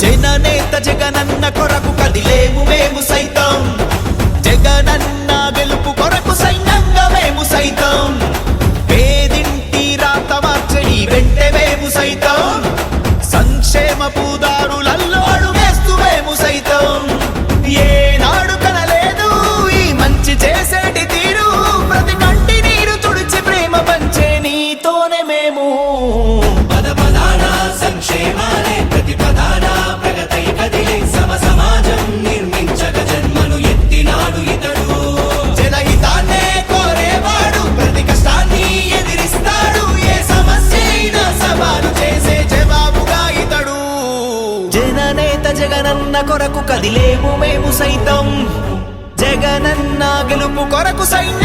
జననేత జగనన్న కొరకు కదిలేము మేము సైతం. జగనన్న గెలుపు కొరకు సైన్యంగా మేము సైతం. పేదింటి రాత మార్చడి వెంటే మేము సైతం. సంక్షేమ పూదారులల్లో అడుగేస్తూ మేము సైతం. ఏనాడు కనలేదు ఈ మంచి చేసేటి తీరు. ప్రతి కంటి నీరు తుడిచి ప్రేమ పంచే నీతోనే మేము. పద పదాన సంక్షేమాలే జగనన్న కొరకు కదిలేము మేము సైతం. జగనన్న గెలుపు కొరకు సైన్యం.